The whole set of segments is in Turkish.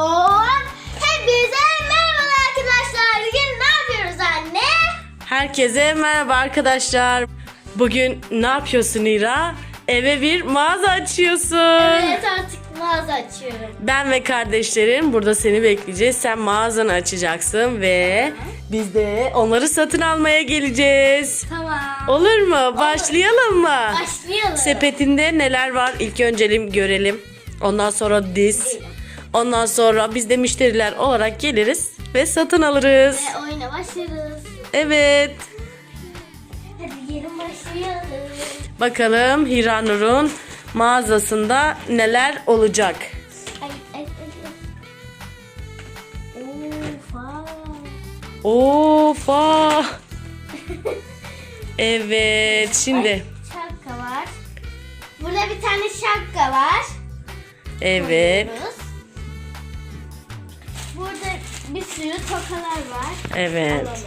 Hop. Hepinize merhaba arkadaşlar. Bugün ne yapıyoruz anne? Herkese merhaba arkadaşlar. Bugün ne yapıyorsun İra? Eve bir mağaza açıyorsun. Evet artık mağaza açıyorum. Ben ve kardeşlerim burada seni bekleyeceğiz. Sen mağazanı açacaksın ve biz de onları satın almaya geleceğiz. Tamam. Olur mu? Başlayalım mı? Başlayalım. Sepetinde neler var? İlk öncelim görelim. Ondan sonra diz. Ondan sonra biz de müşteriler olarak geliriz ve satın alırız. Ve oyuna başlarız. Evet. Hadi gelin başlayalım. Bakalım Hiranur'un mağazasında neler olacak. Ay ay ay. ay. Of. aa. Of ah. Evet şimdi. Şapka var. Burada bir tane şapka var. Evet. Koyuyoruz. Burada bir sürü tokalar var. Evet. Alalım.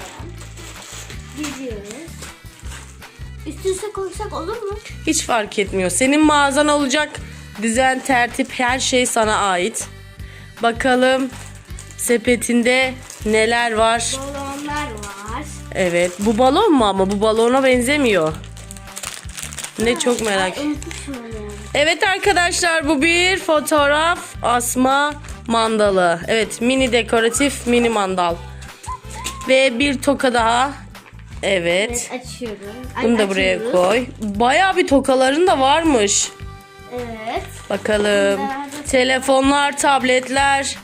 Diziyoruz. Üst üste koysak olur mu? Hiç fark etmiyor. Senin mağazan olacak. Düzen, tertip her şey sana ait. Bakalım sepetinde neler var. Balonlar var. Evet. Bu balon mu ama bu balona benzemiyor. Ne çok merak. Ay. Evet arkadaşlar bu bir fotoğraf asma mandalı. Evet mini dekoratif mini mandal. Ve bir toka daha. Evet. Evet açıyorum. Ay, Bunu da buraya açıyoruz. koy. Bayağı bir tokaların da varmış. Evet. Bakalım. Telefonlar, tabletler.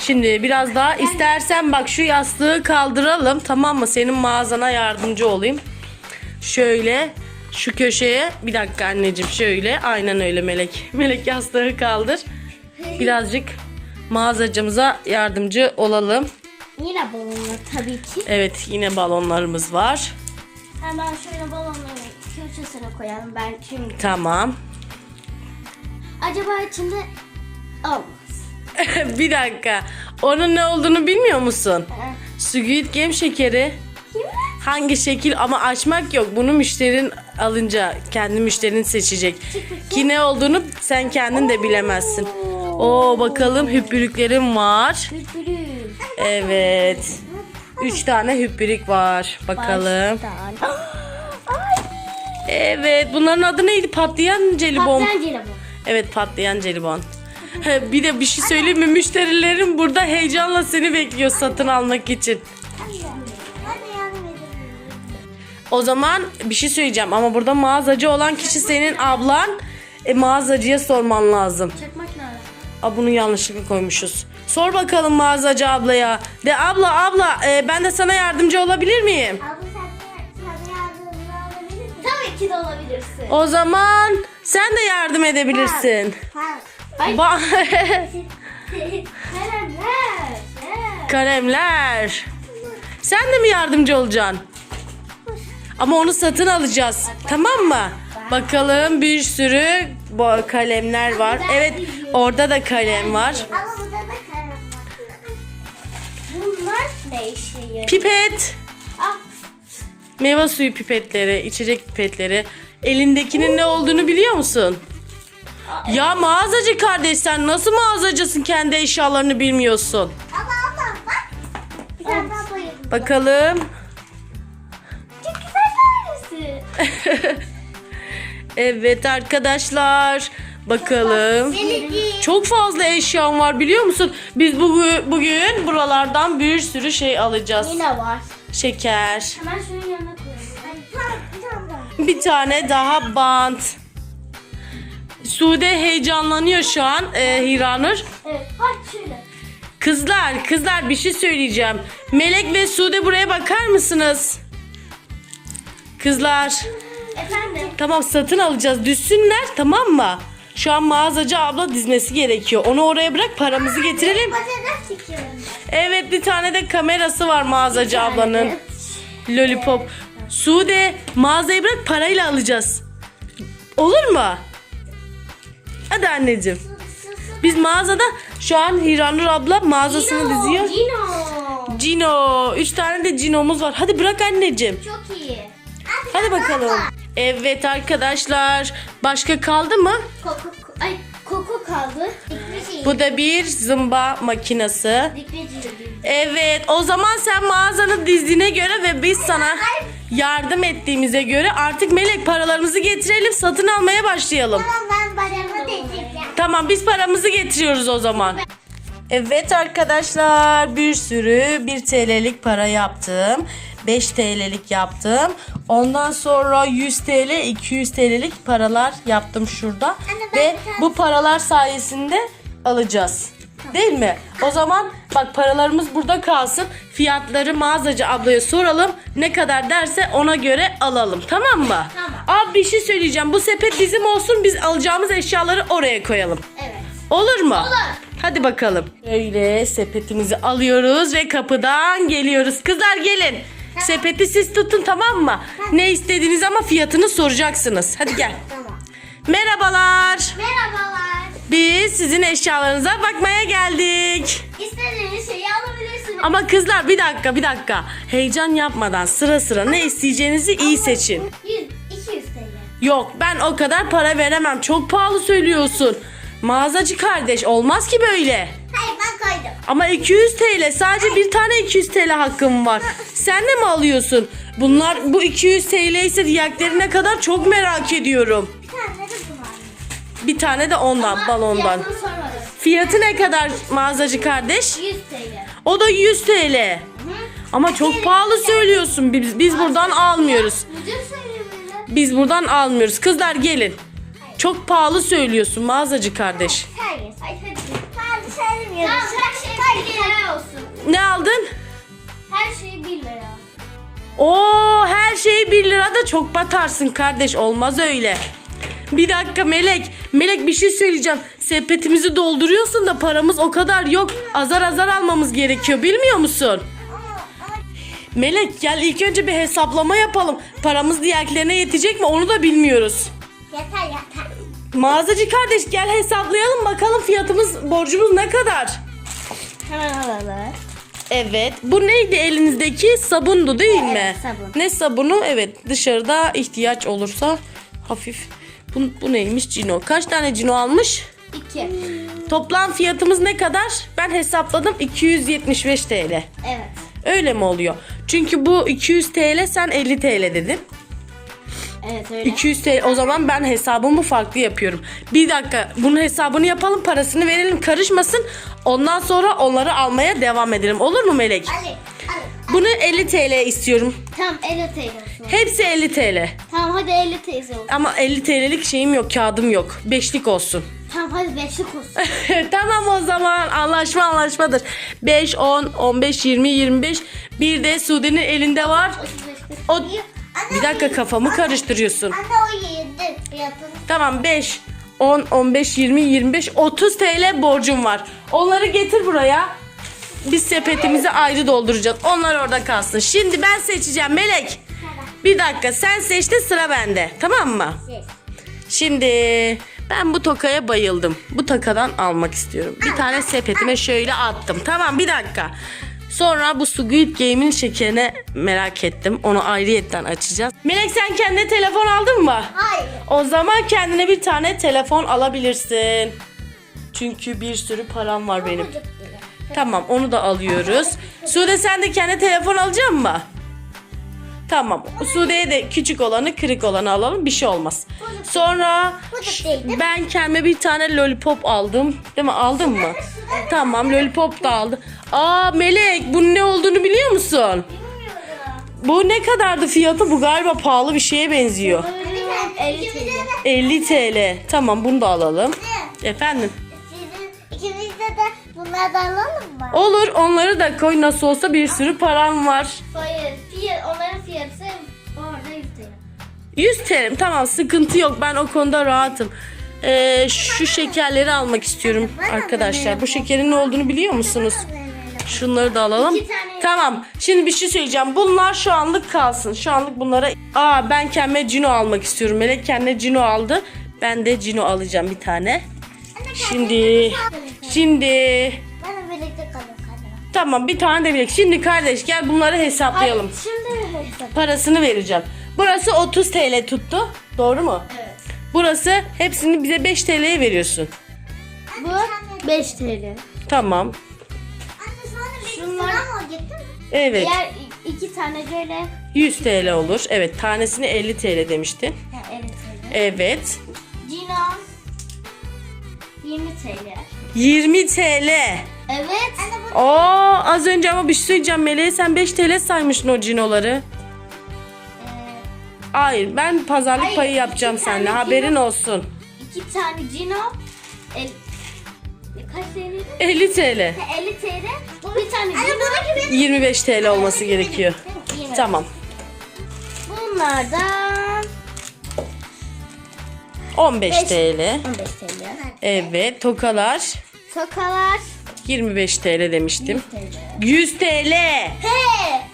Şimdi biraz daha istersen bak şu yastığı kaldıralım tamam mı? Senin mağazana yardımcı olayım. Şöyle şu köşeye bir dakika anneciğim şöyle aynen öyle Melek. Melek yastığı kaldır. Birazcık mağazacımıza yardımcı olalım. Yine balonlar tabii ki. Evet yine balonlarımız var. Hemen şöyle balonları köşesine koyalım. Ben şimdi. Tamam. Acaba içinde olmaz. bir dakika. Onun ne olduğunu bilmiyor musun? Squid Game şekeri. Kim? Hangi şekil ama açmak yok. Bunu müşterin alınca kendi müşterin seçecek. Ki ne olduğunu sen kendin de bilemezsin. Oo bakalım hüpürüklerim var. Hüpürük. Evet. Üç tane hüpürük var. Bakalım. Evet bunların adı neydi? Patlayan jelibon. Patlayan jelibon. Evet patlayan jelibon. Bir de bir şey söyleyeyim mi? Müşterilerin burada heyecanla seni bekliyor satın almak için. O zaman bir şey söyleyeceğim ama burada mağazacı olan kişi senin ablan. E, mağazacıya sorman lazım. Aa, bunu yanlışlıkla koymuşuz. Sor bakalım mağazacı ablaya. De abla abla e, ben de sana yardımcı olabilir miyim? Abla sen sana yardımcı olabilir? Tabii ki de olabilirsin. O zaman sen de yardım edebilirsin. Ay. Ba- Kalemler. Kalemler. Sen de mi yardımcı olacaksın? Ama onu satın alacağız. Tamam mı? Bakalım bir sürü bu kalemler var. Evet orada da kalem var. Ama burada da kalem var. Bunlar? Pipet. Ah, Meyve suyu pipetleri, içecek pipetleri. Elindekinin ne olduğunu biliyor musun? Ya mağazacı kardeş sen nasıl mağazacısın kendi eşyalarını bilmiyorsun. Ama ama bak. Bir tane daha koyalım. Bakalım. Çok güzel tanesi. Evet arkadaşlar. Bakalım. Çok fazla eşyam var biliyor musun? Biz bugün, bugün buralardan bir sürü şey alacağız. Yine var. Şeker. Hemen şunun yanına koyalım. Bir tane daha bant. Sude heyecanlanıyor şu an e, Hiranur. Evet, hadi şöyle. Kızlar, kızlar bir şey söyleyeceğim. Melek ve Sude buraya bakar mısınız? Kızlar, Efendim. tamam satın alacağız. Düşsünler tamam mı? Şu an mağazacı abla dizmesi gerekiyor. Onu oraya bırak paramızı getirelim. Çekiyorum. Evet bir tane de kamerası var mağazacı ablanın. Lollipop. Sude mağazayı bırak parayla alacağız. Olur mu? Hadi anneciğim. Biz mağazada şu an Hiranur abla mağazasını diziyor. Cino. Cino. Üç tane de Cino'muz var. Hadi bırak anneciğim. Çok iyi. Hadi bakalım. Evet arkadaşlar. Başka kaldı mı? Koko, ay koko kaldı. Bu da bir zımba makinesi. Evet o zaman sen mağazanı dizdiğine göre ve biz sana yardım ettiğimize göre artık Melek paralarımızı getirelim satın almaya başlayalım. ben paramı diyeceğim. Tamam biz paramızı getiriyoruz o zaman. Evet arkadaşlar bir sürü 1 TL'lik para yaptım. 5 TL'lik yaptım. Ondan sonra 100 TL, 200 TL'lik paralar yaptım şurada. ben Ve bir tane- bu paralar sayesinde alacağız. Değil mi? O zaman bak paralarımız burada kalsın. Fiyatları mağazacı ablaya soralım. Ne kadar derse ona göre alalım. Tamam mı? Tamam. Abi bir şey söyleyeceğim. Bu sepet bizim olsun. Biz alacağımız eşyaları oraya koyalım. Evet. Olur mu? Olur. Hadi bakalım. Öyle sepetimizi alıyoruz ve kapıdan geliyoruz. Kızlar gelin. Sepeti siz tutun tamam mı? Ne istediğiniz ama fiyatını soracaksınız. Hadi gel. Tamam. Merhabalar. Merhabalar. Biz sizin eşyalarınıza bakmaya geldik. İstediğiniz şeyi alabilirsiniz. Ama kızlar bir dakika bir dakika. Heyecan yapmadan sıra sıra ne isteyeceğinizi iyi seçin. 100, 200 TL. Yok ben o kadar para veremem. Çok pahalı söylüyorsun. Mağazacı kardeş olmaz ki böyle. Hayır. Ama 200 TL sadece bir tane 200 TL hakkım var. Sen de mi alıyorsun? Bunlar bu 200 TL ise diğerlerine kadar çok merak ediyorum. Bir tane de bu var. Bir tane de ondan balondan. Fiyatını sormadım. Fiyatı ne kadar mağazacı kardeş? 100 TL. O da 100 TL. Ama çok pahalı söylüyorsun. Biz, biz buradan almıyoruz. Biz buradan almıyoruz. Kızlar gelin. Çok pahalı söylüyorsun mağazacı kardeş. Hayır. Ay söylemiyoruz. Tamam her şey 1 lira olsun. Ne aldın? Her şey 1 lira. Oo her şey 1 lira da çok batarsın kardeş. Olmaz öyle. Bir dakika Melek. Melek bir şey söyleyeceğim. Sepetimizi dolduruyorsun da paramız o kadar yok. Azar azar almamız gerekiyor bilmiyor musun? Melek gel ilk önce bir hesaplama yapalım. Paramız diğerlerine yetecek mi onu da bilmiyoruz. Yeter yeter. Mağazacı kardeş gel hesaplayalım bakalım fiyatımız borcumuz ne kadar? Hemen alalım. Evet. Bu neydi elinizdeki? Sabundu değil mi? Evet, sabun. Ne sabunu? Evet. Dışarıda ihtiyaç olursa hafif. Bu, bu neymiş? Cino. Kaç tane cino almış? 2. Toplam fiyatımız ne kadar? Ben hesapladım 275 TL. Evet. Öyle mi oluyor? Çünkü bu 200 TL sen 50 TL dedin. Evet öyle. 200 TL o zaman ben hesabımı farklı yapıyorum. Bir dakika bunun hesabını yapalım parasını verelim karışmasın. Ondan sonra onları almaya devam edelim. Olur mu Melek? Ali. Ali. Bunu 50 TL istiyorum. Tamam 50 TL olsun. Hepsi 50 TL. Tamam hadi 50 TL olsun. Ama 50 TL'lik şeyim yok, kağıdım yok. Beşlik olsun. Tamam hadi 5'lik olsun. tamam o zaman anlaşma anlaşmadır. 5, 10, 15, 20, 25. Bir de Sude'nin elinde var. 35 O... Bir dakika kafamı karıştırıyorsun. Anne o yedi fiyatını. Tamam 5, 10, 15, 20, 25, 30 TL borcum var. Onları getir buraya. Biz sepetimizi ayrı dolduracağız. Onlar orada kalsın. Şimdi ben seçeceğim Melek. Bir dakika sen seçtin sıra bende. Tamam mı? Şimdi ben bu tokaya bayıldım. Bu takadan almak istiyorum. Bir tane sepetime şöyle attım. Tamam bir dakika. Sonra bu Squid Game'in şekerine merak ettim. Onu ayrıyetten açacağız. Melek sen kendine telefon aldın mı? Hayır. O zaman kendine bir tane telefon alabilirsin. Çünkü bir sürü param var benim. Tamam onu da alıyoruz. Sude sen de kendi telefon alacak mı? Tamam. Sude'ye de küçük olanı kırık olanı alalım. Bir şey olmaz. Sonra da ben kendime bir tane lollipop aldım. Değil mi? Aldın mı? Tamam lollipop da aldı. Aa Melek bunun ne olduğunu biliyor musun? Bu ne kadardı fiyatı? Bu galiba pahalı bir şeye benziyor. 50 TL. 50 TL. Tamam bunu da alalım. Efendim? Sizin ikimizde de bunlardan alalım mı? Olur onları da koy nasıl olsa bir sürü param var. Hayır. Fiyat, onların 100 TL tamam sıkıntı yok ben o konuda rahatım. Ee, şu şekerleri almak istiyorum arkadaşlar. Bu şekerin ne olduğunu biliyor musunuz? Şunları da alalım. Tamam. Şimdi bir şey söyleyeceğim. Bunlar şu anlık kalsın. Şu anlık bunlara... Aa ben kendime Cino almak istiyorum. Melek kendine Cino aldı. Ben de Cino alacağım bir tane. Şimdi... Şimdi... Tamam bir tane de bilek. Şimdi kardeş gel bunları hesaplayalım. Parasını vereceğim. Burası 30 TL tuttu. Doğru mu? Evet. Burası hepsini bize 5 TL'ye veriyorsun. Bu 5 TL. Tamam. Şunlar Evet. diğer iki tane böyle 100 TL olur. Evet tanesini 50 TL demiştin. ha, 50 TL. Evet. Cino 20 TL. 20 TL. Evet. Oo az önce ama bir şey söyleyeceğim. Meleğe sen 5 TL saymıştın o cinoları. Hayır ben pazarlık Hayır, payı yapacağım iki seninle. tane Haberin cino. olsun. iki tane Cino el, kaç TL'ydi? 50 TL. Ha, 50 TL. Bir tane Cino. 25 TL olması gerekiyor. 20. Tamam. Bunlardan 15 Beş. TL. 15 TL. Evet tokalar Tokalar 25 TL demiştim. TL. 100 TL. He!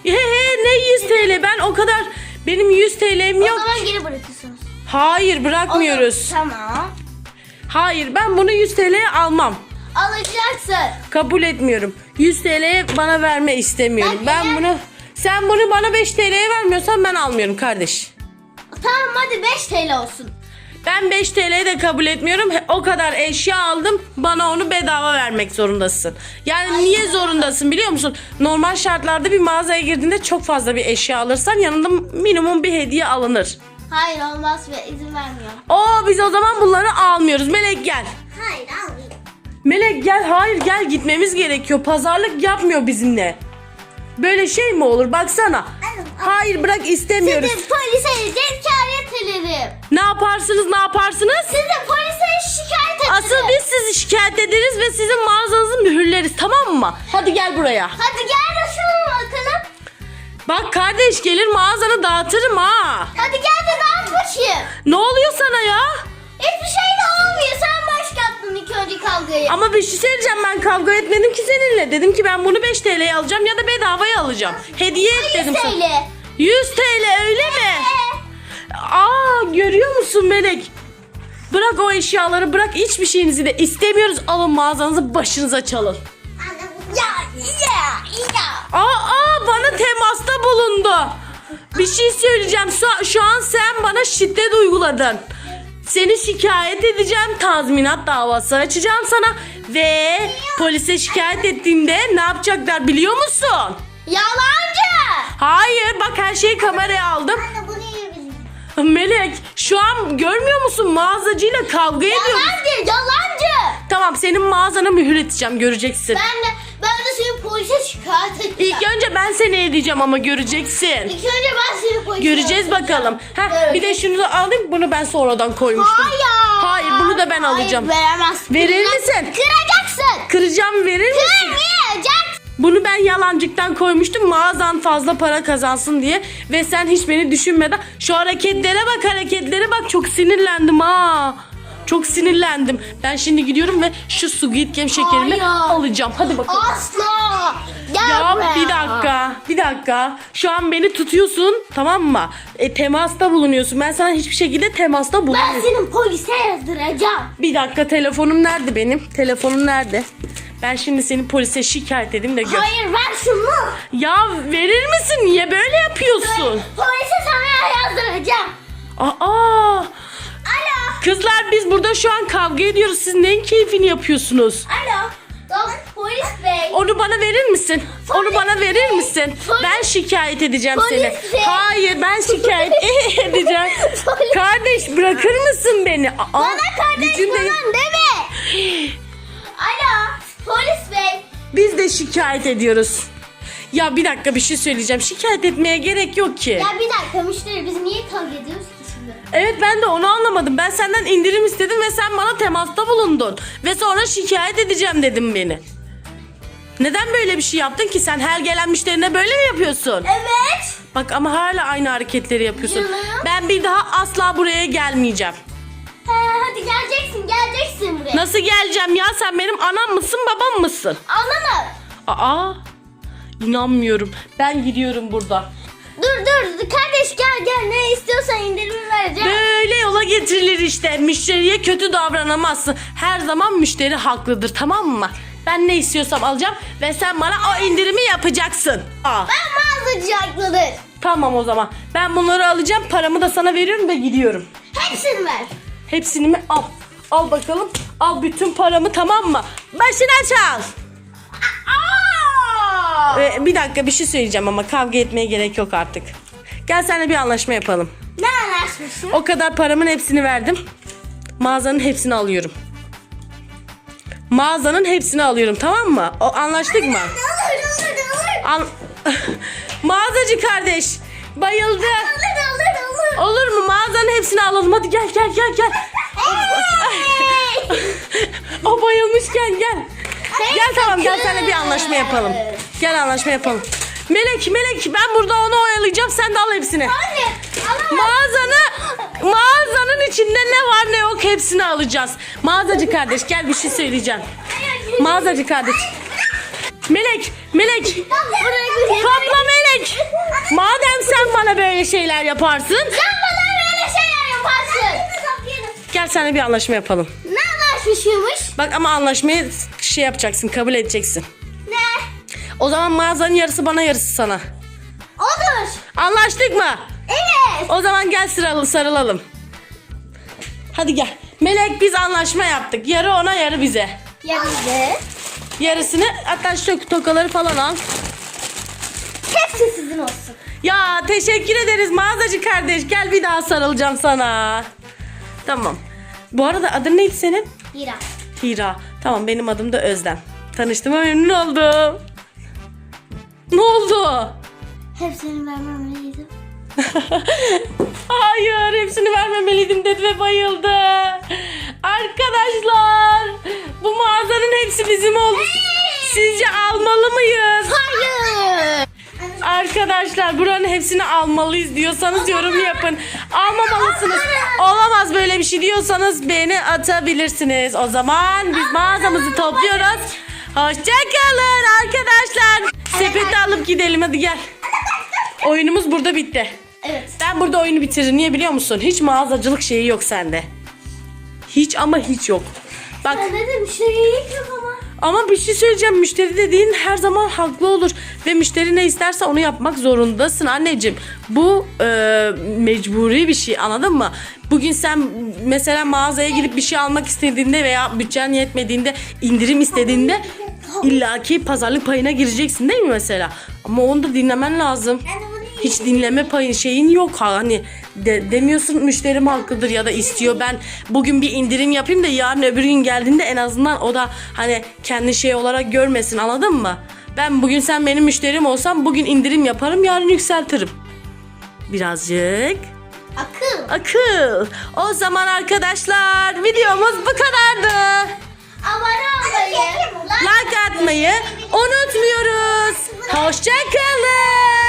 He he ne 100 TL ben o kadar benim 100 TL'm O yok. zaman geri bırakıyorsunuz. Hayır bırakmıyoruz. Tamam. Hayır ben bunu 100 TL'ye almam. Alacaksın. Kabul etmiyorum. 100 TL'ye bana verme istemiyorum. Ben Ben bunu sen bunu bana 5 TL'ye vermiyorsan ben almıyorum kardeş. Tamam hadi 5 TL olsun. Ben 5 TL'ye de kabul etmiyorum. O kadar eşya aldım. Bana onu bedava vermek zorundasın. Yani niye zorundasın biliyor musun? Normal şartlarda bir mağazaya girdiğinde çok fazla bir eşya alırsan yanında minimum bir hediye alınır. Hayır olmaz ve izin vermiyorum. Oo biz o zaman bunları almıyoruz. Melek gel. Hayır almayayım. Melek gel. Hayır gel gitmemiz gerekiyor. Pazarlık yapmıyor bizimle. Böyle şey mi olur? Baksana. Hayır bırak istemiyoruz. Sizi polise şikayet ederim. Ne yaparsınız ne yaparsınız? Sizi polise şikayet ederim. Asıl biz sizi şikayet ederiz ve sizin mağazanızı mühürleriz tamam mı? Hadi gel buraya. Hadi gel de şuna bakalım. Bak kardeş gelir mağazanı dağıtırım ha. Hadi gel de dağıt bakayım. Ne oluyor sana ya? Hiçbir şey de olmuyor. Sen başlattın ilk önce kavgayı. Ama bir şey söyleyeceğim ben kavga etmedim ki seninle. Dedim ki ben bunu 5 TL'ye alacağım ya da bedavaya alacağım. Hediye et 100 dedim sana. TL. 100 TL öyle mi? Aa görüyor musun Melek? Bırak o eşyaları bırak hiçbir şeyinizi de istemiyoruz. Alın mağazanızı başınıza çalın. Ya ya ya. Aa bana temasta bulundu. Bir şey söyleyeceğim. Şu, şu an sen bana şiddet uyguladın. Seni şikayet edeceğim. Tazminat davası açacağım sana. Ve polise şikayet ettiğimde ne yapacaklar biliyor musun? Yalancı. Hayır bak her şeyi kameraya aldım. Melek şu an görmüyor musun mağazacıyla kavga ediyoruz. Yalancı yalancı. Tamam senin mağazana mühür edeceğim göreceksin. Ben de ben de seni polise şikayet edeceğim. İlk önce ben seni edeceğim ama göreceksin. İlk önce ben seni polise Göreceğiz bakalım. Ha, bir de şunu da alayım. Bunu ben sonradan koymuştum. Hayır. Hayır, bunu da ben alacağım. Hayır veremezsin. Verir misin? Kıracaksın. Kıracağım verir misin? Kırmayacaksın. Bunu ben yalancıktan koymuştum. Mağazan fazla para kazansın diye. Ve sen hiç beni düşünmeden şu hareketlere bak hareketlere bak. Çok sinirlendim ha. Çok sinirlendim. Ben şimdi gidiyorum ve şu Squid Game şekerimi Hayır. alacağım. Hadi bakalım. Asla. Gel Ya buraya. bir dakika, bir dakika. Şu an beni tutuyorsun, tamam mı? E, temasta bulunuyorsun. Ben sana hiçbir şekilde temasta Ben bulunmuyorum. senin polise yazdıracağım. Bir dakika, telefonum nerede benim? Telefonum nerede? Ben şimdi seni polise şikayet edeyim de gör. Hayır ver şunu. Ya verir misin? Niye böyle yapıyorsun? Polise sana yazdıracağım. Aa! Alo. Kızlar biz burada şu an kavga ediyoruz. Siz neyin keyfini yapıyorsunuz? Alo. Tamam, polis bey. Onu bana verir misin? Onu Polis bana verir bey. misin? Polis- Ben şikayet edeceğim Polis seni. bey. Hayır ben şikayet edeceğim. Polis- Kardeş bırakır mısın beni? Aa, Bana kardeş falan deme. Alo. Polis bey. Biz de şikayet ediyoruz. Ya bir dakika bir şey söyleyeceğim. Şikayet etmeye gerek yok ki. Ya bir dakika müşteri biz niye kavga ediyoruz ki şimdi? Evet ben de onu anlamadım. Ben senden indirim istedim ve sen bana temasta bulundun. Ve sonra şikayet edeceğim dedim beni. Neden böyle bir şey yaptın ki sen her gelen müşterine böyle mi yapıyorsun? Evet. Bak ama hala aynı hareketleri yapıyorsun. Canım. Ben bir daha asla buraya gelmeyeceğim. He, hadi geleceksin geleceksin buraya. Nasıl geleceğim ya sen benim anam mısın babam mısın? Anladın. Aa inanmıyorum. Ben gidiyorum burada. Dur dur kardeş gel gel ne istiyorsan indirimi vereceğim. Böyle yola getirilir işte. Müşteriye kötü davranamazsın. Her zaman müşteri haklıdır tamam mı? Ben ne istiyorsam alacağım ve sen bana o indirimi yapacaksın. Aa, Ben mağazacı haklıdır. tamam o zaman. Ben bunları alacağım. Paramı da sana veriyorum ve gidiyorum. Hepsini ver. Hepsini mi al? Al bakalım. Al bütün paramı tamam mı? Başına çal. Ee, bir dakika bir şey söyleyeceğim ama kavga etmeye gerek yok artık. Gel seninle bir anlaşma yapalım. Ne anlaşmışsın? O kadar paramın hepsini verdim. Mağazanın hepsini alıyorum. Mağazanın hepsini alıyorum tamam mı? O anlaştık mı? Olur olur olur. An Mağazacı kardeş bayıldı. Olur olur olur. Mu? Mağazanın hepsini alalım. Hadi gel gel gel gel. o bayılmışken gel. Gel tamam gel seninle bir anlaşma yapalım. Gel anlaşma yapalım. Melek Melek ben burada onu oyalayacağım sen de al hepsini. Anne. Mağazanı mağazanın içinde ne var ne yok hepsini alacağız. Mağazacı kardeş gel bir şey söyleyeceğim. Mağazacı kardeş. Melek, Melek. Topla Melek. Böyle şeyler yaparsın. Sen bana böyle şeyler yaparsın. Gel seninle bir anlaşma yapalım. Ne anlaşmışmış? Bak ama anlaşmayı şey yapacaksın, kabul edeceksin. Ne? O zaman mağazanın yarısı bana, yarısı sana. Olur. Anlaştık mı? Evet. O zaman gel sıralı sarılalım. Hadi gel. Melek biz anlaşma yaptık. Yarı ona, yarı bize. Yanında. Yarısını hatta şu tokaları falan al. Hepsi sizin olsun. Ya teşekkür ederiz mağazacı kardeş. Gel bir daha sarılacağım sana. Tamam. Bu arada adın neydi senin? Hira. Hira. Tamam benim adım da Özlem. Tanıştığıma memnun oldum. Ne oldu? Hepsini vermemeliydim. Hayır hepsini vermemeliydim dedi ve bayıldı. Arkadaşlar bu mağazanın hepsi bizim oldu. Sizce almalı mıyız? Hayır. Arkadaşlar buranın hepsini almalıyız diyorsanız yorum yapın. Almamalısınız. Olamaz böyle bir şey diyorsanız beğeni atabilirsiniz. O zaman biz mağazamızı topluyoruz. Hoşçakalın arkadaşlar. Sepeti alıp gidelim hadi gel. Oyunumuz burada bitti. Evet. Ben burada oyunu bitiririm. Niye biliyor musun? Hiç mağazacılık şeyi yok sende. Hiç ama hiç yok. Bak Ne dedim şeylik yok ama. Ama bir şey söyleyeceğim. Müşteri dediğin her zaman haklı olur. Ve müşteri ne isterse onu yapmak zorundasın anneciğim. Bu e, mecburi bir şey anladın mı? Bugün sen mesela mağazaya gidip bir şey almak istediğinde veya bütçen yetmediğinde indirim istediğinde illaki pazarlık payına gireceksin değil mi mesela? Ama onu da dinlemen lazım. Hiç dinleme payı şeyin yok ha hani de, demiyorsun müşterim haklıdır ya da istiyor ben bugün bir indirim yapayım da yarın öbür gün geldiğinde en azından o da hani kendi şey olarak görmesin anladın mı? Ben bugün sen benim müşterim olsam bugün indirim yaparım yarın yükseltirim. Birazcık Akıl. akıl. O zaman arkadaşlar videomuz bu kadardı. Abone olmayı. Like atmayı unutmuyoruz. Hoşçakalın.